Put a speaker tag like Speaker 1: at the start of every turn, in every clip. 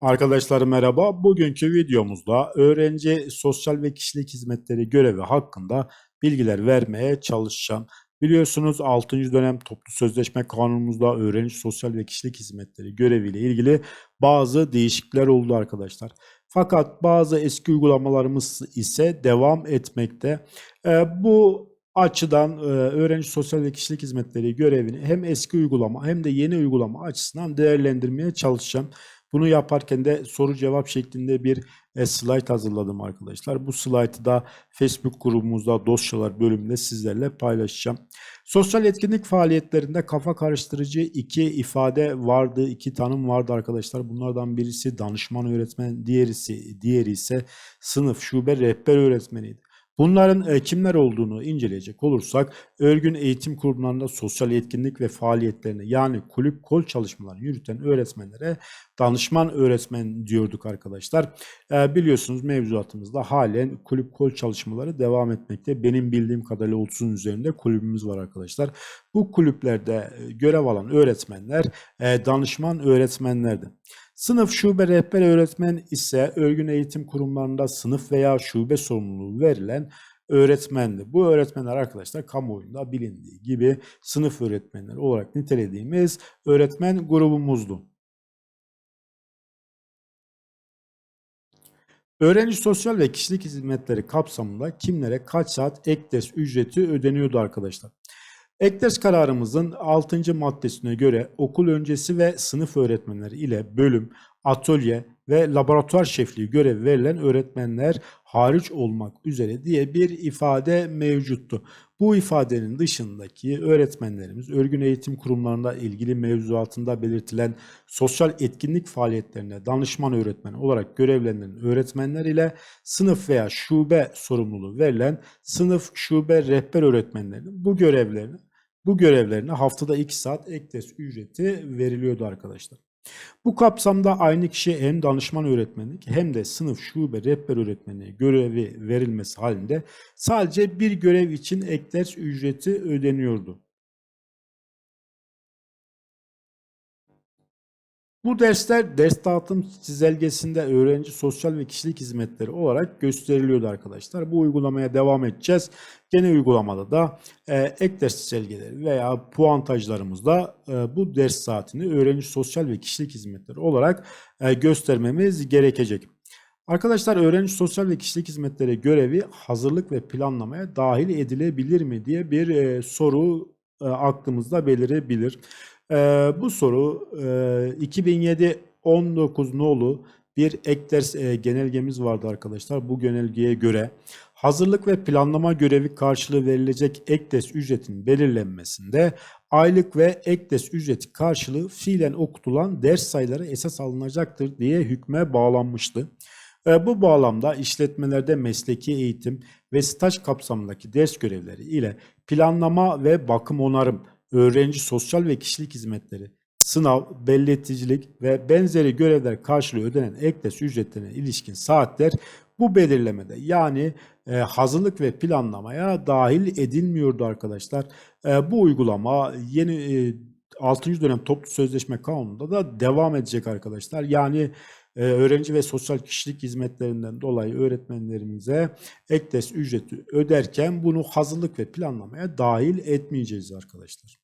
Speaker 1: Arkadaşlar merhaba. Bugünkü videomuzda öğrenci sosyal ve kişilik hizmetleri görevi hakkında bilgiler vermeye çalışacağım. Biliyorsunuz 6. dönem toplu sözleşme kanunumuzda öğrenci sosyal ve kişilik hizmetleri göreviyle ilgili bazı değişiklikler oldu arkadaşlar. Fakat bazı eski uygulamalarımız ise devam etmekte. Ee, bu açıdan e, öğrenci sosyal ve kişilik hizmetleri görevini hem eski uygulama hem de yeni uygulama açısından değerlendirmeye çalışacağım. Bunu yaparken de soru cevap şeklinde bir e, slide hazırladım arkadaşlar. Bu slaytı da Facebook grubumuzda dosyalar bölümünde sizlerle paylaşacağım. Sosyal etkinlik faaliyetlerinde kafa karıştırıcı iki ifade vardı, iki tanım vardı arkadaşlar. Bunlardan birisi danışman öğretmen, diğerisi diğeri ise sınıf şube rehber öğretmeniydi. Bunların e, kimler olduğunu inceleyecek olursak örgün eğitim kurumlarında sosyal etkinlik ve faaliyetlerini yani kulüp kol çalışmalarını yürüten öğretmenlere danışman öğretmen diyorduk arkadaşlar. E, biliyorsunuz mevzuatımızda halen kulüp kol çalışmaları devam etmekte. Benim bildiğim kadarıyla 30'un üzerinde kulübümüz var arkadaşlar. Bu kulüplerde e, görev alan öğretmenler danışman öğretmenlerdi. Sınıf şube rehber öğretmen ise örgün eğitim kurumlarında sınıf veya şube sorumluluğu verilen öğretmendi. Bu öğretmenler arkadaşlar kamuoyunda bilindiği gibi sınıf öğretmenleri olarak nitelediğimiz öğretmen grubumuzdu. Öğrenci sosyal ve kişilik hizmetleri kapsamında kimlere kaç saat ek ücreti ödeniyordu arkadaşlar? Ek ders kararımızın 6. maddesine göre okul öncesi ve sınıf öğretmenleri ile bölüm, atölye ve laboratuvar şefliği görevi verilen öğretmenler hariç olmak üzere diye bir ifade mevcuttu. Bu ifadenin dışındaki öğretmenlerimiz örgün eğitim kurumlarında ilgili mevzuatında belirtilen sosyal etkinlik faaliyetlerine danışman öğretmen olarak görevlenen öğretmenler ile sınıf veya şube sorumluluğu verilen sınıf şube rehber öğretmenlerinin bu görevlerini bu görevlerine haftada 2 saat ek ders ücreti veriliyordu arkadaşlar. Bu kapsamda aynı kişiye hem danışman öğretmenlik hem de sınıf şube rehber öğretmenliği görevi verilmesi halinde sadece bir görev için ek ders ücreti ödeniyordu. Bu dersler ders dağıtım çizelgesinde öğrenci sosyal ve kişilik hizmetleri olarak gösteriliyordu arkadaşlar. Bu uygulamaya devam edeceğiz. Gene uygulamada da e, ek ders çizelgeleri veya puantajlarımızda e, bu ders saatini öğrenci sosyal ve kişilik hizmetleri olarak e, göstermemiz gerekecek. Arkadaşlar öğrenci sosyal ve kişilik hizmetleri görevi hazırlık ve planlamaya dahil edilebilir mi diye bir e, soru e, aklımızda belirebilir. E, bu soru e, 2007 19 nolu bir ek ders e, genelgemiz vardı arkadaşlar. Bu genelgeye göre hazırlık ve planlama görevi karşılığı verilecek ek ders ücretin belirlenmesinde aylık ve ek ders ücreti karşılığı fiilen okutulan ders sayıları esas alınacaktır diye hükme bağlanmıştı. E, bu bağlamda işletmelerde mesleki eğitim ve staj kapsamındaki ders görevleri ile planlama ve bakım onarım, öğrenci sosyal ve kişilik hizmetleri, sınav, belleticilik ve benzeri görevler karşılığı ödenen ek ders ücretlerine ilişkin saatler bu belirlemede yani e, hazırlık ve planlamaya dahil edilmiyordu arkadaşlar. E, bu uygulama yeni e, 6. dönem toplu sözleşme kanununda da devam edecek arkadaşlar. Yani öğrenci ve sosyal kişilik hizmetlerinden dolayı öğretmenlerimize ek ders ücreti öderken bunu hazırlık ve planlamaya dahil etmeyeceğiz arkadaşlar.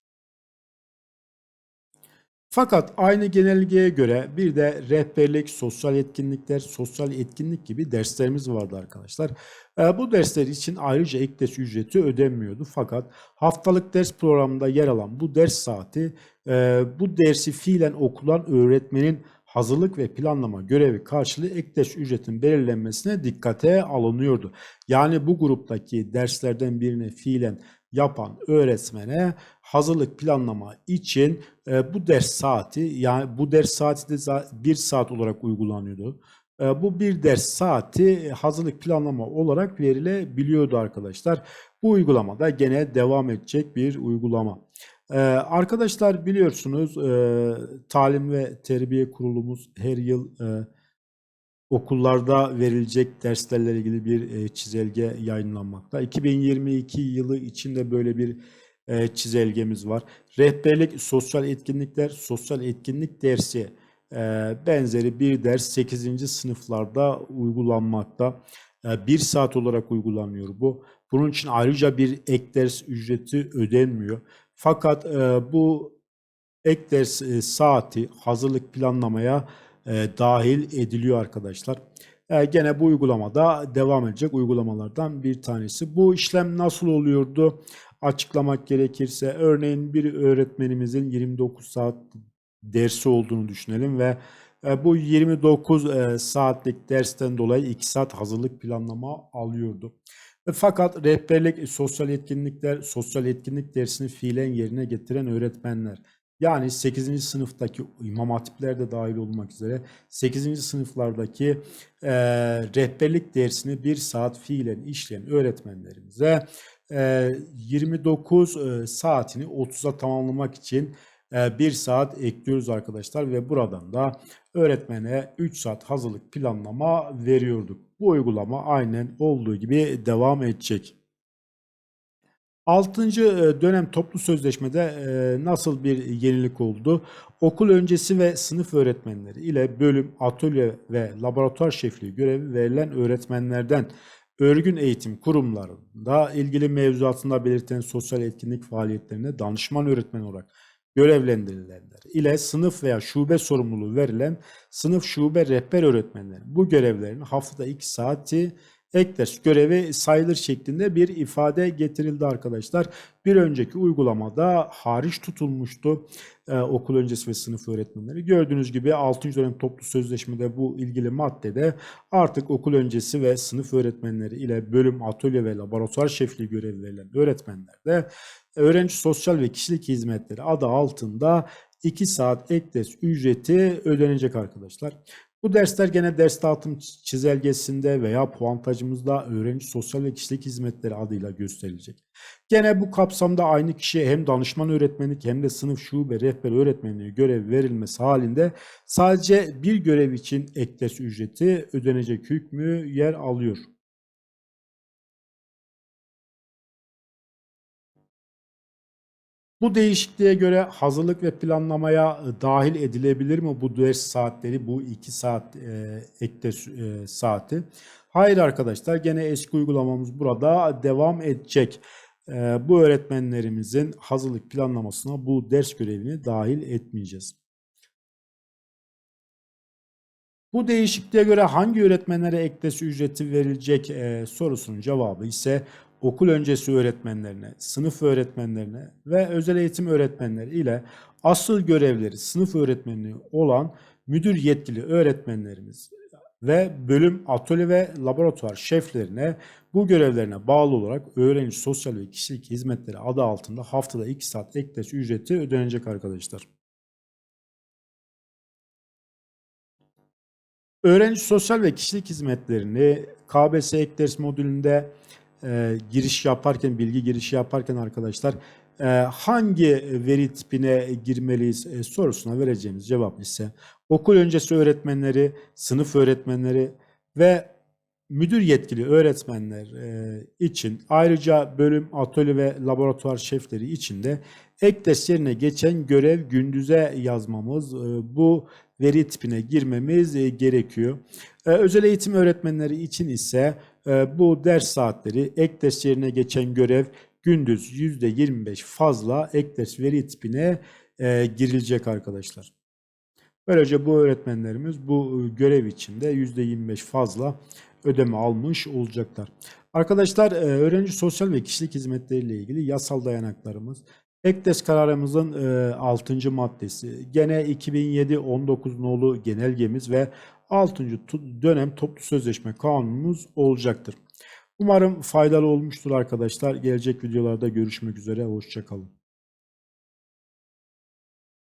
Speaker 1: Fakat aynı genelgeye göre bir de rehberlik, sosyal etkinlikler, sosyal etkinlik gibi derslerimiz vardı arkadaşlar. E, bu dersler için ayrıca ek ders ücreti ödenmiyordu. Fakat haftalık ders programında yer alan bu ders saati e, bu dersi fiilen okulan öğretmenin hazırlık ve planlama görevi karşılığı ek ücretin belirlenmesine dikkate alınıyordu. Yani bu gruptaki derslerden birine fiilen yapan öğretmene hazırlık planlama için e, bu ders saati yani bu ders saati de bir saat olarak uygulanıyordu. E, bu bir ders saati hazırlık planlama olarak verilebiliyordu arkadaşlar. Bu uygulamada gene devam edecek bir uygulama. Ee, arkadaşlar biliyorsunuz e, talim ve terbiye kurulumuz her yıl e, okullarda verilecek derslerle ilgili bir e, çizelge yayınlanmakta. 2022 yılı içinde böyle bir e, çizelgemiz var. Rehberlik, sosyal etkinlikler, sosyal etkinlik dersi Eee, benzeri bir ders 8. sınıflarda uygulanmakta. Eee, 1 saat olarak uygulanıyor bu. Bunun için ayrıca bir ek ders ücreti ödenmiyor. Fakat eee, bu ek ders eee, saati hazırlık planlamaya eee, dahil ediliyor arkadaşlar. Eee, gene bu uygulamada devam edecek uygulamalardan bir tanesi. Bu işlem nasıl oluyordu? Açıklamak gerekirse örneğin bir öğretmenimizin 29 saat dersi olduğunu düşünelim ve e, bu 29 e, saatlik dersten dolayı 2 saat hazırlık planlama alıyordu. E, Fakat rehberlik, e, sosyal etkinlikler, sosyal etkinlik dersini fiilen yerine getiren öğretmenler yani 8. sınıftaki imam hatipler de dahil olmak üzere 8. sınıflardaki e, rehberlik dersini 1 saat fiilen işleyen öğretmenlerimize e, 29 e, saatini 30'a tamamlamak için e, 1 saat ekliyoruz arkadaşlar ve buradan da öğretmene 3 saat hazırlık planlama veriyorduk. Bu uygulama aynen olduğu gibi devam edecek. 6. dönem toplu sözleşmede e, nasıl bir yenilik oldu? Okul öncesi ve sınıf öğretmenleri ile bölüm, atölye ve laboratuvar şefliği görevi verilen öğretmenlerden örgün eğitim kurumlarında ilgili mevzuatında belirtilen sosyal etkinlik faaliyetlerine danışman öğretmen olarak görevlendirilenler ile sınıf veya şube sorumluluğu verilen sınıf şube rehber öğretmenleri. Bu görevlerin haftada 2 saati ek görevi sayılır şeklinde bir ifade getirildi arkadaşlar. Bir önceki uygulamada hariç tutulmuştu e, okul öncesi ve sınıf öğretmenleri. Gördüğünüz gibi 6. dönem toplu sözleşmede bu ilgili maddede artık okul öncesi ve sınıf öğretmenleri ile bölüm, atölye ve laboratuvar şefliği görevi verilen öğretmenler de öğrenci sosyal ve kişilik hizmetleri adı altında 2 saat ek ücreti ödenecek arkadaşlar. Bu dersler gene ders dağıtım çizelgesinde veya puantajımızda öğrenci sosyal ve kişilik hizmetleri adıyla gösterilecek. Gene bu kapsamda aynı kişiye hem danışman öğretmenlik hem de sınıf şube rehber öğretmenliği görev verilmesi halinde sadece bir görev için ek ders ücreti ödenecek hükmü yer alıyor. Bu değişikliğe göre hazırlık ve planlamaya e, dahil edilebilir mi bu ders saatleri, bu 2 saat e, ek ders e, saati? Hayır arkadaşlar, gene eski uygulamamız burada devam edecek. E, bu öğretmenlerimizin hazırlık planlamasına bu ders görevini dahil etmeyeceğiz. Bu değişikliğe göre hangi öğretmenlere ek ders ücreti verilecek e, sorusunun cevabı ise okul öncesi öğretmenlerine, sınıf öğretmenlerine ve özel eğitim öğretmenleri ile asıl görevleri sınıf öğretmenliği olan müdür yetkili öğretmenlerimiz ve bölüm, atölye ve laboratuvar şeflerine bu görevlerine bağlı olarak öğrenci sosyal ve kişilik hizmetleri adı altında haftada 2 saat ek ders ücreti ödenecek arkadaşlar. Öğrenci sosyal ve kişilik hizmetlerini KBS ek ders modülünde e, giriş yaparken, bilgi girişi yaparken arkadaşlar e, hangi veri tipine girmeliyiz e, sorusuna vereceğimiz cevap ise okul öncesi öğretmenleri, sınıf öğretmenleri ve müdür yetkili öğretmenler için ayrıca bölüm, atölye ve laboratuvar şefleri için de ek ders geçen görev gündüze yazmamız, bu veri tipine girmemiz gerekiyor. E, özel eğitim öğretmenleri için ise e, bu ders saatleri ek ders yerine geçen görev gündüz %25 fazla ek ders veri tipine e, girilecek arkadaşlar. Böylece bu öğretmenlerimiz bu e, görev içinde %25 fazla ödeme almış olacaklar. Arkadaşlar öğrenci sosyal ve kişilik hizmetleriyle ilgili yasal dayanaklarımız EKDES kararımızın e, 6. maddesi gene 2007-19 nolu genelgemiz ve 6. dönem toplu sözleşme kanunumuz olacaktır. Umarım faydalı olmuştur arkadaşlar. Gelecek videolarda görüşmek üzere. Hoşçakalın.